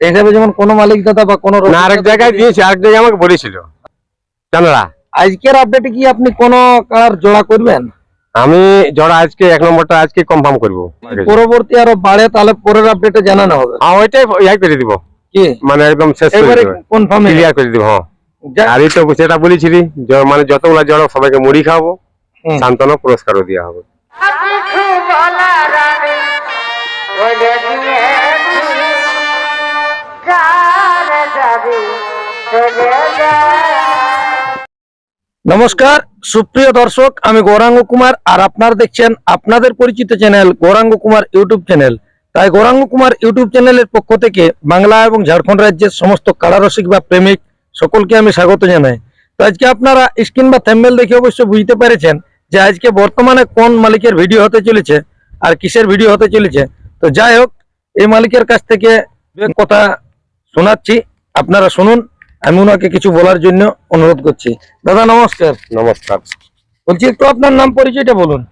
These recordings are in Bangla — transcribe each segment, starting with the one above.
হিসাবে যেমন কোনো মালিক দাদা বা কোনো না আরেক জায়গায় দিয়েছে আরেক জায়গায় আমাকে বলেছিল। জানারা আজকের আপডেটে কি আপনি কোনো কার জোড়া করবেন? আমি জড়া আজকে এক নম্বরটা আজকে কনফার্ম করব। পরবর্তী আরও বাড়ে তাহলে পরের আপডেটে জানানো হবে। হ্যাঁ ওইটাই ইয়াই করে দিব। কি? মানে একদম শেষ করে দিব। কনফার্ম ক্লিয়ার করে দিব হ্যাঁ। আর তো সেটা বলেছিলি মানে যতগুলা জড় সবাইকে মুড়ি খাওয়াবো সান্ত্বনা পুরস্কারও দেওয়া হবে। নমস্কার, সুপ্রিয় দর্শক, আমি গৌরাঙ্গ কুমার আর আপনারা দেখছেন আপনাদের পরিচিত channel Gauranga Kumar YouTube channel. তাই গৌরাঙ্গ কুমার ইউটিউব চ্যানেলের পক্ষ থেকে বাংলা এবং ঝাড়খণ্ড রাজ্যের সমস্ত কারারসিক বা প্রেমিক সকলকে আমি স্বাগত জানাই। তো আজকে আপনারা স্ক্রিন বা থ্যাম্বেল দেখে অবশ্য বুঝতে পেরেছেন যে আজকে বর্তমানে কোন মালিকের ভিডিও হতে চলেছে আর কিসের ভিডিও হতে চলেছে। তো যাই হোক, এই মালিকের কাছ থেকে কথা শোনাচ্ছি। আপনারা শুনুন আমি ওনাকে কিছু বলার জন্য অনুরোধ করছি। দাদা নমস্কার। নমস্কার। বলছি একটু আপনার নাম পরিচয়টা বলুন।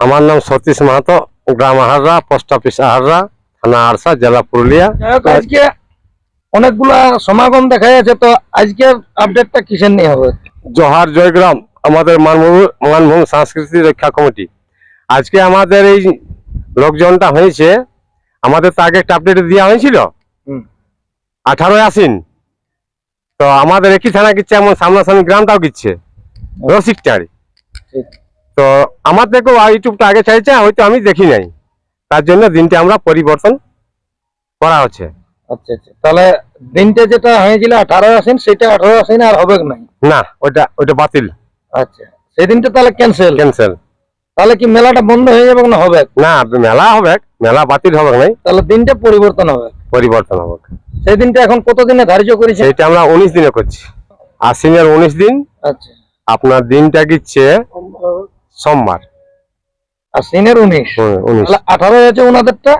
আমার নাম সতীশ মাহাতো গ্রাম আহাররা পোস্ট অফিস আহাররা থানা আরসা জেলা পুরুলিয়া। আজকে অনেকগুলা সমাগম দেখা যাচ্ছে তো আজকের আপডেটটা কিসের নিয়ে হবে? জোহার জয়গ্রাম আমাদের মানভূম মানভূম সংস্কৃতি রক্ষা কমিটি। আজকে আমাদের এই লোকজনটা হয়েছে আমাদের তো আগে একটা আপডেট দেওয়া হয়েছিল। আঠারোই আসিন তো আমাদের একই থানা কিচ্ছে এমন সামনাসামনি গ্রামটাও কিচ্ছে রসিকটারি ঠিক। তো আমার দেখো ইউটিউবটা আগে চাইছে হয়তো আমি দেখি নাই। তার জন্য দিনটা আমরা পরিবর্তন করা হচ্ছে। আচ্ছা আচ্ছা। তাহলে দিনটা যেটা হয়েছিল আঠারো আসেন সেটা আঠারো আসেন আর হবে নাই? না ওটা ওটা বাতিল। আচ্ছা। সেই দিনটা তাহলে ক্যান্সেল ক্যান্সেল তাহলে কি মেলাটা বন্ধ হয়ে যাবে না হবে? না মেলা হবে মেলা বাতিল হবে নাই? তাহলে দিনটা পরিবর্তন হবে। পরিবর্তন হবে। সেই দিনটা এখন কতদিনে ধার্য করেছে সেইটা আমরা উনিশ দিনে করছি। আশ্বিনের উনিশ দিন। আচ্ছা। আপনার দিনটা গিচ্ছে সোমবার। আর সিনের উনিশ? উনিশ। আঠারো হয়েছে ওনাদেরটা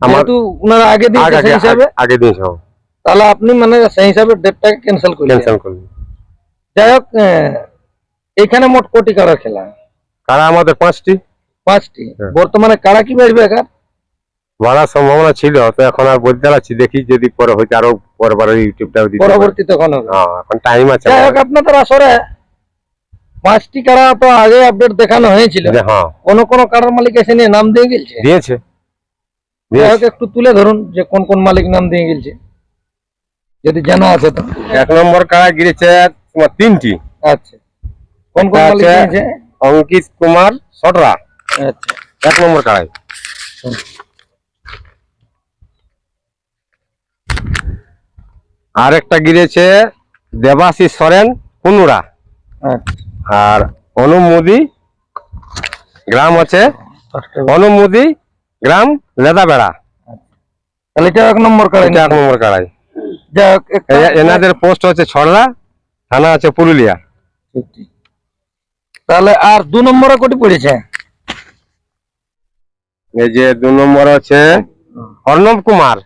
আমার যেহেতু ওনারা আগে দিন আগে সেই হিসাবে আগে- দিন সব তাহলে আপনি মানে সেই হিসাবে ডেটটাকে ক্যান্সেল করলেন। ক্যান্সেল করুন যাই হোক এখানে মোট কোটি কারা খেলা? কারা আমাদের পাঁচটি? পাঁচটি। হ্যাঁ। বর্তমানে কারা কি বাজবে একার বাড়ার সম্ভাবনা ছিল তো এখন আর বলতে পারছি দেখি যদি পরে হয়তো আরও পরে পরে ইউটিউবটা দিতে পারি। পরবর্তী তখন হ্যাঁ এখন টাইম আছে। যাই হোক আপনাদের আসরে পাঁচটি কারা তো আগে আপডেট দেখানো হয়েছিল। হ্যাঁ। কোন কোন কারার মালিক এসে নিয়ে নাম দিয়ে গেছে? দিয়েছে। যাই হোক একটু তুলে ধরুন যে কোন কোন মালিক নাম দিয়ে গেছে যদি জানা আছে তো। এক নম্বর কারা গিরেছে তোমার তিনটি। আচ্ছা। কোন কোন মালিক আছে- অঙ্কিত কুমার সটরা। আচ্ছা। এক নম্বর কারাই আর একটা গিরেছে দেবাশিস সরেন কুনুরা আচ্ছা আর অনুমোদি গ্রাম আছে। অনুমোদি গ্রাম লেদাবেড়া। তাহলে এটা এক নম্বর এক নম্বর কাড়াই। এনাদের পোস্ট হচ্ছে ছড়লা থানা আছে পুরুলিয়া। তাহলে আর দু নম্বরে কোটি পড়েছে? এই যে দু নম্বর আছে অর্ণব কুমার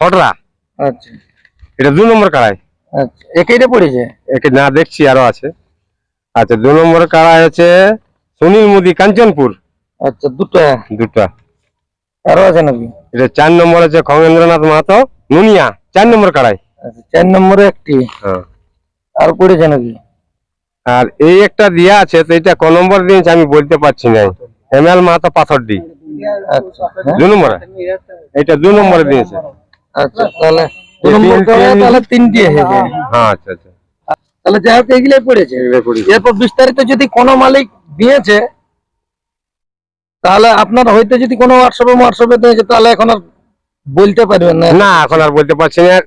ছড়লা। আচ্ছা। এটা দু নম্বর কাড়াই। আচ্ছা একইটা পড়েছে? একে না দেখছি আরও আছে। আচ্ছা দু নম্বর কাড়াই আছে সুনীল মোদি কাঞ্চনপুর। আচ্ছা দুটো। দুটা। আরও আছে নাকি? এটা চার নম্বর আছে খগেন্দ্রনাথ মাহাতো নুনিয়া চার নম্বর কাড়াই। আচ্ছা চার নম্বরে একটি। হ্যাঁ। আর পড়েছে নাকি? আর এই একটা দিয়া আছে তো এটা ক নম্বর দিয়েছে আমি বলতে পারছি না এম এল মাহাতো পাথরডি। আচ্ছা হ্যাঁ? দু নম্বরে? এটা দু নম্বরে দিয়েছে। আচ্ছা তাহলে দু এই নম্বর তিনটে- করে তাহলে তিনটি হ্যাঁ আচ্ছা আচ্ছা। তাহলে যাই হোক এইগুলাই পড়েছে। এরপর বিস্তারিত যদি কোনো মালিক দিয়েছে তাহলে আপনার হয়তো যদি কোনো হোয়াটসঅ্যাপে হোয়াটসঅ্যাপে দিয়েছে তাহলে এখন আর বলতে পারবেন না। না এখন আর বলতে পারছি না।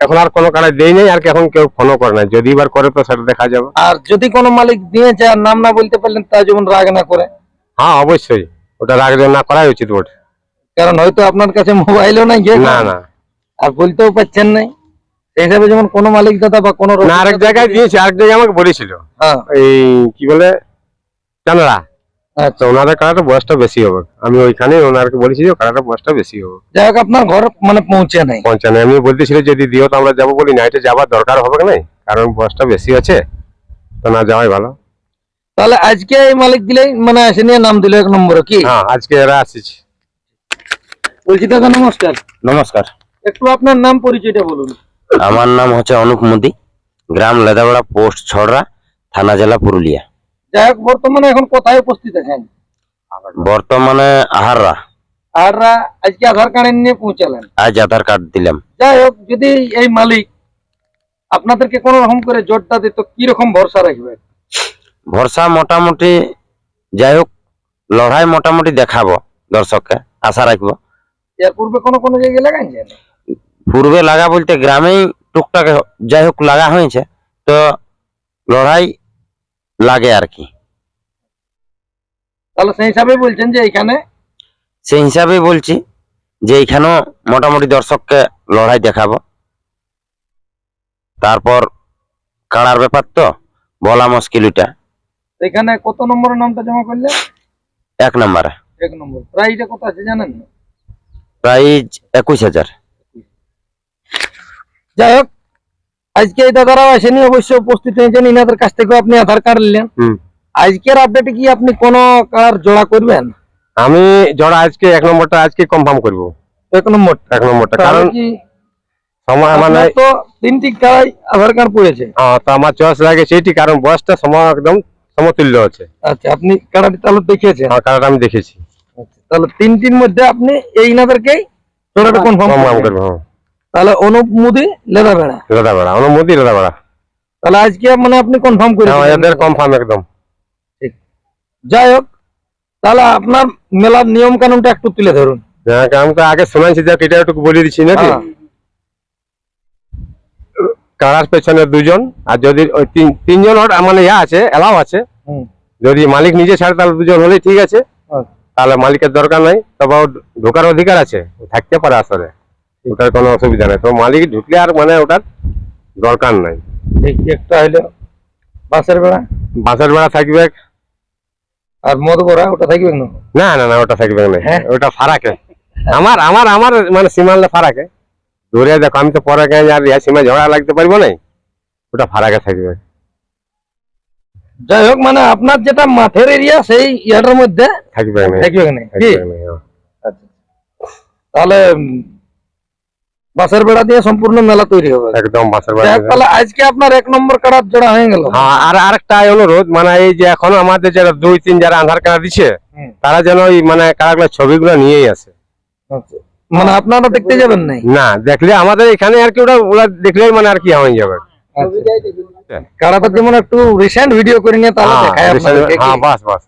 এখন আর কোনো দেই নাই আর এখন কেউ ফোনও করে না। যদি এবার করে তো সেটা দেখা যাবে। আর যদি কোনো মালিক দিয়েছে আর নাম না বলতে পারলেন তা যেমন রাগ না করে। হ্যাঁ অবশ্যই। ওটা রাগলে না করাই উচিত বটে। কারণ হয়তো আপনার কাছে মোবাইলও নাই না না। আর বলতেও পারছেন নাই সেই হিসাবে যেমন কোনো মালিক দাদা বা কোনো না আরেক জায়গায় দিয়েছে আরেক জায়গায় আমাকে বলেছিল। হ্যাঁ। এই কি বলে? জানারা আচ্ছা। ওনাদের কাড়াটা বয়সটা বেশি হবে। আমি ওইখানে ওনারকে বলেছি যে কাড়াটা বয়সটা বেশি হবে। যাই হোক আপনার ঘর মানে পৌঁছে নাই। এমনি বলতেছিল যদি দিও তো আমরা যাব বলি যাবার দরকার হবে না কারণ বয়সটা বেশি আছে তো না যাওয়াই ভালো। তাহলে আজকে এই মালিক দিলেই মানে এসে নিয়ে নাম দিল এক নম্বরে কি? হ্যাঁ আজকে এরা আসিছে। বলছি দাদা নমস্কার। নমস্কার। একটু আপনার নাম পরিচয়টা বলুন। আমার নাম হচ্ছে অনুপ মোদি গ্রাম লেদাবড়া পোস্ট ছড়রা থানা জেলা পুরুলিয়া। যাই হোক বর্তমানে এখন কোথায় উপস্থিত আছেন? বর্তমানে আহাররা। আর আজকে আধার কার্ড নিয়ে পৌঁছালেন। আজ আধার কার্ড দিলাম। যাই হোক যদি এই মালিক আপনাদেরকে কোন রকম করে জোরটা দিত কি রকম ভরসা রাখবে? ভরসা মোটামুটি যাই হোক লড়াই মোটামুটি দেখাবো দর্শককে আশা রাখব। এর পূর্বে কোনো কোনো জায়গায় লাগাইছেন? পূর্বে লাগা বলতে গ্রামেই টুকটাক যাই হোক লাগা হয়েছে তো লড়াই লাগে আর কি। তাহলে সেই হিসাবে বলছেন যে এখানে সেই হিসাবে বলছি যে এইখানেও মোটামুটি দর্শককে লড়াই দেখাবো। তারপর কাড়ার ব্যাপার তো বলা মুশকিল ওইটা এখানে কত নম্বরের নামটা জমা করলে? এক নম্বরে। এক নম্বর। প্রাইসটা কত আছে জানেন? প্রাইজ একুশ হাজার। যাই হোক আজকে এই দাদারাও আসেনি অবশ্যই উপস্থিত হয়েছেন ইনাদের কাছ থেকে আপনি আধার কার্ড নিলেন। আজকের আপডেটে কি আপনি কোন কার জোড়া করবেন? আমি জড়া আজকে এক নম্বরটা আজকে কনফার্ম করব। এক নম্বর এক নম্বরটা কারণ সময় মানে তো তিনটি কারাই আধার কার্ড পড়েছে। তো আমার চয়েস লাগে সেইটি কারণ বয়সটা সময় একদম সমতুল্য আছে। আচ্ছা আপনি কারাটি তাহলে দেখিয়েছেন? আমার কারণটা আমি দেখেছি। আচ্ছা, তাহলে তিনটির মধ্যে আপনি এই জোড়াটা কনফার্ম হ্যাঁ। তাহলে অনুপ মুদি লেদা বেড়া দাদা বেড়া অনুমতি দাদা বেড়া তাহলে আজকে মানে আপনি কনফার্ম করে হ্যাঁ। এদের কনফার্ম একদম। ঠিক। যাই হোক তাহলে আপনার মেলার নিয়ম কানুনটা একটু তুলে ধরুন। হ্যাঁ, আমি আগে শোনাইছি যে এটা একটু বলে দিচ্ছি নাকি? হ্যাঁ, কারার পেছনে দুজন আর যদি ওই তিন- তিনজন মানে ইয়া আছে এলাও আছে। যদি মালিক নিজে ছাড়ে তাহলে দুজন হলেই ঠিক আছে। আচ্ছা, তাহলে মালিকের দরকার নাই। তবে ঢোকার অধিকার আছে থাকতে পারে আসলে। ওটার কোনো অসুবিধা নেই। তো মালিক ঢুকলে আর মানে ওটার দরকার নাই। ঠিক একটা হইল বাসের বেড়া? বাসের বেড়া থাকবে। আর মদ বড়া ওটা থাকবে না না না না ওটা থাকবে না। হ্যাঁ? ওটা ফারাকে। আমার আমার আমার মানে সীমালে ফারাকে। দূরে দেখো আমি তো পরে গেলে আর ইয়া সীমা ঝগড়া লাগতে পারব না ওটা ফারাকে থাকবে। যাই হোক মানে আপনার যেটা মাঠের এরিয়া সেই ইয়াটার মধ্যে থাকবে না। থাকবে না। কি? হ্যাঁ। আচ্ছা। তাহলে বাসের বেড়া দিয়ে সম্পূর্ণ মেলা তৈরি হবে। একদম বাসের বেড়া তাহলে আজকে আপনার এক নম্বর কাটার জোড়া হয়ে গেল। হ্যাঁ, আর আরেকটা অনুরোধ মানে এই যে এখন আমাদের যারা দুই তিন যারা আধার কার্ড হুম, তারা যেন ওই মানে কারাগুলো ছবিগুলো নিয়েই আসে আচ্ছা। মানে আপনারা দেখতে যাবেন নাই? না দেখলে আমাদের এখানে আর কি ওটা ওরা দেখলেই মানে আর কি হয়ে যাবে। কারাটা যেমন একটু রিসেন্ট ভিডিও করে নিয়ে তাহলে হ্যাঁ, দেখায় আপনাদেরকে হ্যাঁ বাস বাস।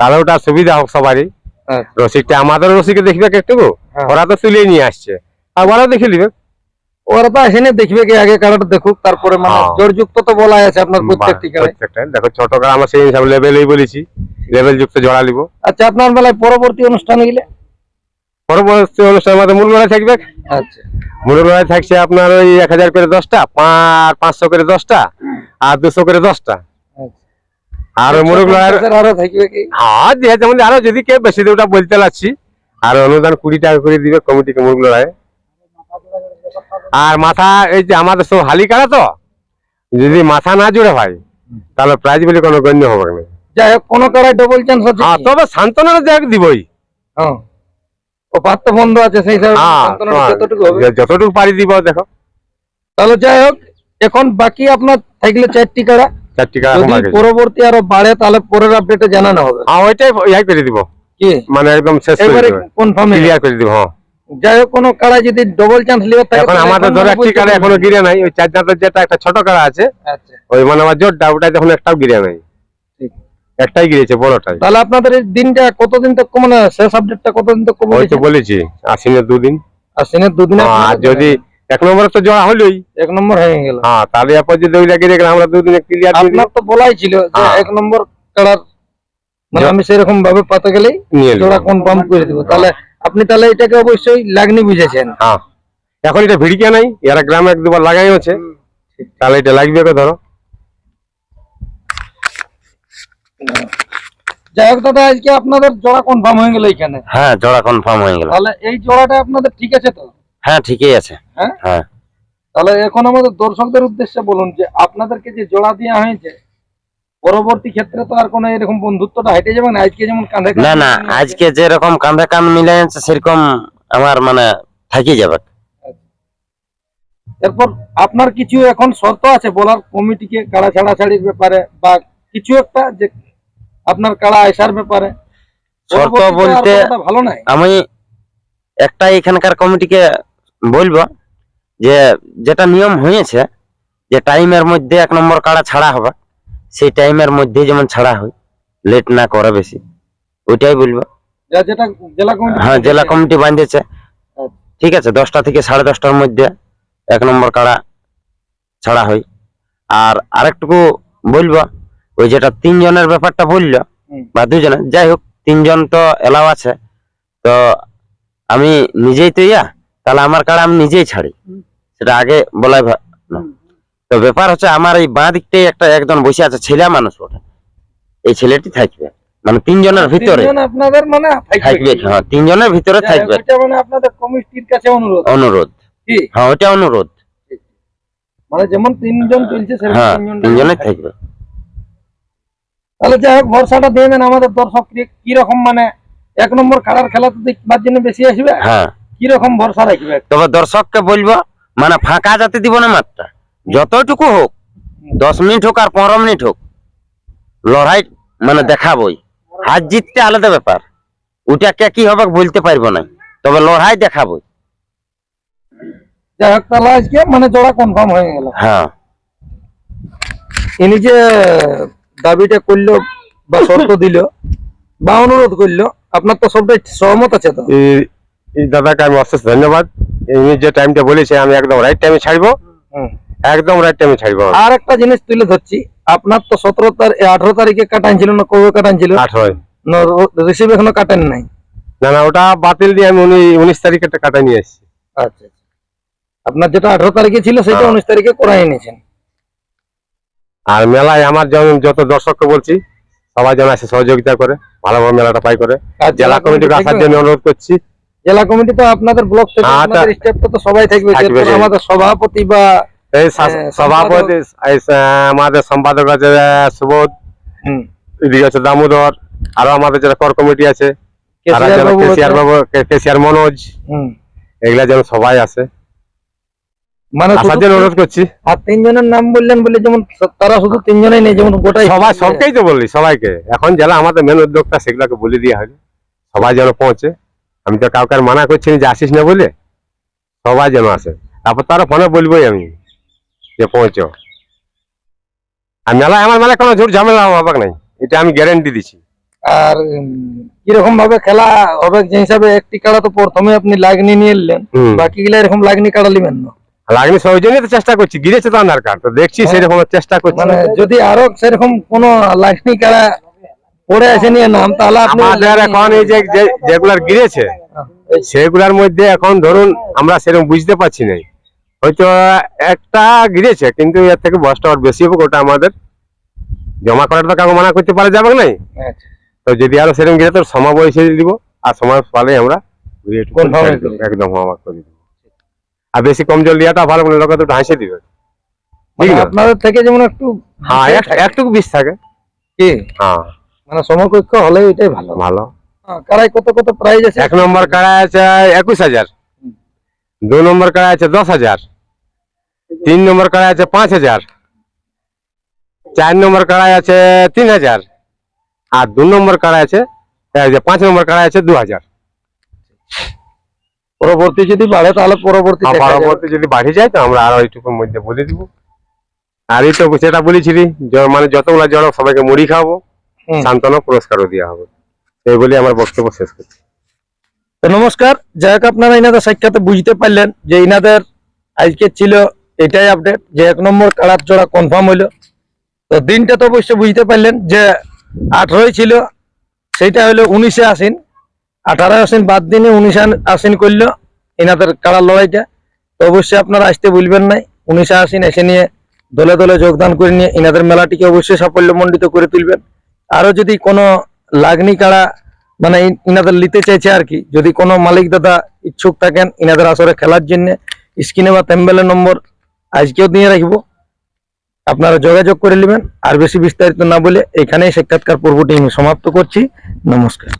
তাহলে ওটা সুবিধা হোক সবারই। আচ্ছা, রসিকটা আমাদের রসিকে দেখবে একটু হ্যাঁ। ওরা তো তুলে নিয়ে আসছে। আর ওরা দেখে নিবে। ওরা তো আসেনি দেখবে কি আগে কারাটা দেখুক তারপরে মানে হ্যাঁ। জোরযুক্ত তো বলাই আছে আপনার কারায় প্রত্যেকটা দেখো ছোট কার আমরা সেই হিসাবে লেভেলই বলেছি। লেভেল যুক্ত জড়া নিব। আচ্ছা আপনার বেলায় পরবর্তী অনুষ্ঠান গেলে? পরবর্তী অনুষ্ঠান আমাদের মূল লড়াই থাকবে? আচ্ছা। মূল লড়াই থাকছে আপনার ওই এক হাজার করে দশটা পাঁচ পাঁচশো করে দশটা আর দুশো করে দশটা। আচ্ছা। আর মুরগ লড়াই আরও থাকবে কি? হ্যাঁ দিয়ে যেমন আরও যদি কেউ বেশি দেয় ওটা বলতে লাগছি আর অনুদান কুড়ি টাকা করে দিবে কমিটিকে মুরগ লড়াই আর মাথা এই যে আমাদের সব হালি কাড়া তো যদি মাথা না জুড়ে ভাই তাহলে প্রাইজ বলে কোনো গণ্য হবে না। যাই হোক কোনো কারায় ডবল চান্স আছে হ্যাঁ তবে সান্ত্বনার দেখ দিবই। হ্যাঁ ও। পাত তো বন্ধ আছে সেই হিসাবে হ্যাঁ সান্ত্বনাটা যতটুকু হবে। যতটুকু পারি দিব দেখো। তাহলে যাই হোক এখন বাকি আপনার থাকলে চারটি কারা চারটি এখন যদি পরবর্তী আরও বাড়ে তাহলে পরের আপডেটে জানানো হবে। হ্যাঁ ওইটাই ইয়াই করে দিব। কি? মানে একদম শেষ করে দিব। কনফার্ম ক্লিয়ার করে দিব হ্যাঁ। যাই হোক কোনো কারা যদি ডবল চান্স লিওর থাকে এখন আমাদের এখন ধরো একটি কাড়া এখনও গিরে নাই। ওই চার দাঁতের যেটা একটা ছোট কাড়া আছে আচ্ছা। ওই মানে আমার জোরটা ওটা যখন একটাও গিরে নাই। একটাই গিরেছে বড়টাই। তাহলে আপনাদের এই দিনটা কতদিন তক মানে শেষ আপডেটটা কতদিন তক কমে ওই বলেছি আশ্বিনের দুদিন। আর সিনের দুদিন আর যদি এক নম্বরে তো জড়া হলোই। এক নম্বর হয়ে গেল। হ্যাঁ তাহলে এরপর যদি ওইটা গিরে গেলে আমরা দুদিনে ক্লিয়ার আপনার তো বলাই ছিল যে হ্যাঁ। এক নম্বর কাড়ার মানে আমি সেরকম ভাবে পাতে গেলেই। জোড়া কনফার্ম করে দিব। তাহলে আপনি তাহলে এটাকে অবশ্যই লাগনি বুঝেছেন। হ্যাঁ। এখন এটা ভিড়িকে নাই এরা গ্রামে এক দুবার লাগাই হচ্ছে তাহলে এটা লাগবে ধরো? যাই হোক দাদা আজকে আপনাদের জোড়া কনফার্ম হয়ে গেল এখানে। হ্যাঁ জোড়া কনফার্ম হয়ে গেল। তাহলে এই জোড়াটা আপনাদের ঠিক আছে তো? হ্যাঁ ঠিকই আছে। হ্যাঁ? হ্যাঁ। তাহলে এখন আমাদের দর্শকদের উদ্দেশ্যে বলুন যে আপনাদেরকে যে জোড়া দেওয়া হয়েছে পরবর্তী ক্ষেত্রে তো আর কোনো এরকম বন্ধুত্বটা হেঁটে যাবে না আজকে যেমন কাঁধে কাঁধ না না আজকে যেরকম কাঁধে কান মিলে আছে সেরকম আমার মানে থাকি যাবে। এরপর আপনার কিছু এখন শর্ত আছে বলার কমিটিকে কাড়া ছাড়াছাড়ির ব্যাপারে বা কিছু একটা যে আপনার কাড়া আসার ব্যাপারে? শর্ত বলতে ভালো নাই? আমি একটা এখানকার কমিটিকে বলব যে যেটা নিয়ম হয়েছে যে টাইমের মধ্যে এক নম্বর কাড়া ছাড়া হবে। সেই টাইমের মধ্যে যেমন ছাড়া হয় লেট না করে বেশি। ওইটাই বলব। হ্যাঁ জেলা কমিটি বাঁধেছে ঠিক আছে দশটা থেকে সাড়ে দশটার মধ্যে এক নম্বর কাড়া ছাড়া হয়। আর আরেকটুকু বলব ওই যেটা তিনজনের ব্যাপারটা বলল বা দুজনে যাই হোক তিনজন তো এলাও আছে। তো আমি নিজেই তো ইয়া তাহলে আমার কাড়া আমি নিজেই ছাড়ি। সেটা আগে বলাই না। তো ব্যাপার হচ্ছে আমার এই বাঁ দিকটাই একটা একজন বসে আছে ছেলে মানুষ ওটা এই ছেলেটি থাকবে। মানে তিনজনের ভিতরে। আপনাদের মানে থাকবে হ্যাঁ তিনজনের ভিতরে থাকবে। এটা মানে আপনাদের কমিটির কাছে অনুরোধ। অনুরোধ। হ্যাঁ ওটা অনুরোধ। মানে যেমন তিনজন চলছে সেরকম হ্যাঁ থাকবে। তাহলে যাই হোক ভরসাটা দিয়ে দেন আমাদের দর্শক কি রকম মানে এক নম্বর খেলার খেলা তো দেখবার জন্য বেশি আসবে? হ্যাঁ। কি রকম ভরসা রাখবে? তবে দর্শককে বলব মানে ফাঁকা যাতে দিব না মাত্রা। যতটুকু হোক দশ মিনিট হোক আর পনেরো মিনিট হোক লড়াই মানে দেখাবই। হাত জিততে আলাদা ব্যাপার। ওটা কে কি হবে বলতে পারব না। তবে লড়াই দেখাবই। যাই হোক তাহলে আজকে মানে জোড়া কনফার্ম হয়ে গেল। হ্যাঁ। ইনি যে দাবিটা করল বা শর্ত দিল বা অনুরোধ করল আপনার তো সবটাই সহমত আছে তো? এই- দাদাকে আমি অশেষ ধন্যবাদ। ইনি যে টাইমটা বলেছে আমি একদম রাইট টাইমে ছাড়বো। হুম। একদম রাইট টাইমে ছাড়বো আর একটা জিনিস তুলে ধরছি আপনার তো সতেরো তারিখ আঠারো তারিখে কাটান ছিল না কবে কাটান ছিল? আঠারোয় রিসিভ এখনও কাটেন নাই? না না ওটা বাতিল দিয়ে আমি উনি উনিশ তারিখে কাটা নিয়ে এসেছি আচ্ছা আচ্ছা। আপনার যেটা আঠারো তারিখে ছিল সেটা হ্যাঁ। উনিশ তারিখে করাই নিয়েছেন আর মেলায় আমার যেমন যত দর্শককে বলছি সবাই যেন এসে সহযোগিতা করে ভালোভাবে মেলাটা পাই করে। জেলা কমিটিকে আসার জন্য অনুরোধ করছি। জেলা কমিটি তো আপনাদের ব্লক থেকে হ্যাঁ, আপনাদের স্টেপ তো সবাই থাকবে। আমাদের সভাপতি বা এই হ্যাঁ, সভাপতি আমাদের সম্পাদক আছে সুবোধ। এদিকে আছে দামোদর। আরও আমাদের যারা কর কমিটি আছে কেসিআর বাবু কেসিআর আছে। মনোজ। এগুলা যেন সবাই আসে মানে অনুরোধ করছি। আর তিনজনের নাম বললেন বলে যেমন তারা শুধু তিনজনেই নেই যেমন গোটাই সবাই সবকেই তো বললি সবাইকে। এখন যারা আমাদের মেন উদ্যোক্তা সেগুলোকে বলে দিয়ে সবাই যেন পৌঁছে। আমি তো কাউকে মানা করছি না যে আসিস না বলে। সবাই যেন আসে। তারপর তারা ফোনে বলবোই আমি। যে পৌঁছো আর মেলায় আমার মেলায় কোনো ঝুট ঝামেলা হবে নাই। এটা আমি গ্যারেন্টি দিচ্ছি। আর কীরকম ভাবে খেলা হবে? যে হিসাবে একটি কাড়া তো প্রথমে আপনি লাগনি নিয়ে এলেন বাকি গুলা এরকম লাগনি কাড়া লিবেন না। লাগনি সৌজন্যই তো চেষ্টা করছি। গিরেছে তো আধার কার্ড তো দেখছি হ্যাঁ। সেরকম চেষ্টা করছি। মানে যদি আরও সেরকম কোন লাগনি কাড়া পড়ে আসে নিয়ে নাম তাহলে আপনি আমাদের এখন এই যে যে- যেগুলার গিরেছে সেগুলার মধ্যে এখন ধরুন আমরা সেরকম বুঝতে পারছি না হয়তো একটা গিরেছে কিন্তু এর থেকে বয়সটা আর বেশি হবে ওটা আমাদের জমা করাটা তো কাউকে মানা করতে পারা যাবে নাই। আচ্ছা। তো যদি আরও সেরকম গিরে তো সময় বয়সে দিব আর সময় পালে আমরা একদম হওয়া করে দিব। আর বেশি কম জল দেওয়াটা ভালো মানে লোকে তো হাসে দিবে। মানে আপনাদের থেকে যেমন একটু হ্যাঁ এক- একটুকু বিষ থাকে। কি? হ্যাঁ। মানে সমকক্ষ হলে এটাই ভালো। ভালো। হ্যাঁ, কারাই কত কত প্রাইজ আছে? এক নম্বর কাড়া আছে একুশ হাজার। দু নম্বর কাড়া আছে দশ হাজার। তিন নম্বর কাড়া আছে পাঁচ হাজার। চার নম্বর কাড়া আছে তিন হাজার। আর দু নম্বর কাড়া আছে পাঁচ নম্বর কাড়া আছে দু হাজার। পরবর্তী যদি বাড়ে তাহলে পরবর্তী। পরবর্তী যদি বাড়ি যায় তো আমরা আরও এইটুকুর মধ্যে বলে দিব। আর এই তো সেটা বলেছিলি মানে যতগুলা জড়ো সবাইকে মুড়ি খাব হুম। সান্ত্বনা পুরস্কারও দেওয়া হবে। এই বলে আমার বক্তব্য শেষ করছি। নমস্কার যাই হোক আপনারা ইনাদের সাক্ষাতে বুঝতে পারলেন যে ইনাদের আজকে ছিল এটাই আপডেট যে এক নম্বর কাড়ার জোড়া কনফার্ম হইল। তো দিনটা তো অবশ্যই বুঝতে পারলেন যে আঠারোই ছিল, সেইটা হলো উনিশে আসিন আঠারো আসিন বাদ দিনে উনিশে আসিন করল এনাদের কাড়ার লড়াইটা। তো অবশ্যই আপনারা আসতে ভুলবেন নাই। উনিশে আসিন এসে নিয়ে দলে দলে যোগদান করে নিয়ে এনাদের মেলাটিকে অবশ্যই সাফল্যমণ্ডিত করে তুলবেন। আরও যদি কোনো লাগনি কাড়া মানে ইন- ইনাদের নিতে চাইছে আর কি, যদি কোনো মালিক দাদা ইচ্ছুক থাকেন ইনাদের আসরে খেলার জন্য, স্ক্রিনে বা তেম্বেলের নম্বর আজকেও দিয়ে রাখব। আপনারা যোগাযোগ করে নেবেন। আর বেশি বিস্তারিত না বলে এখানেই সাক্ষাৎকার পর্বটি আমি সমাপ্ত করছি। নমস্কার।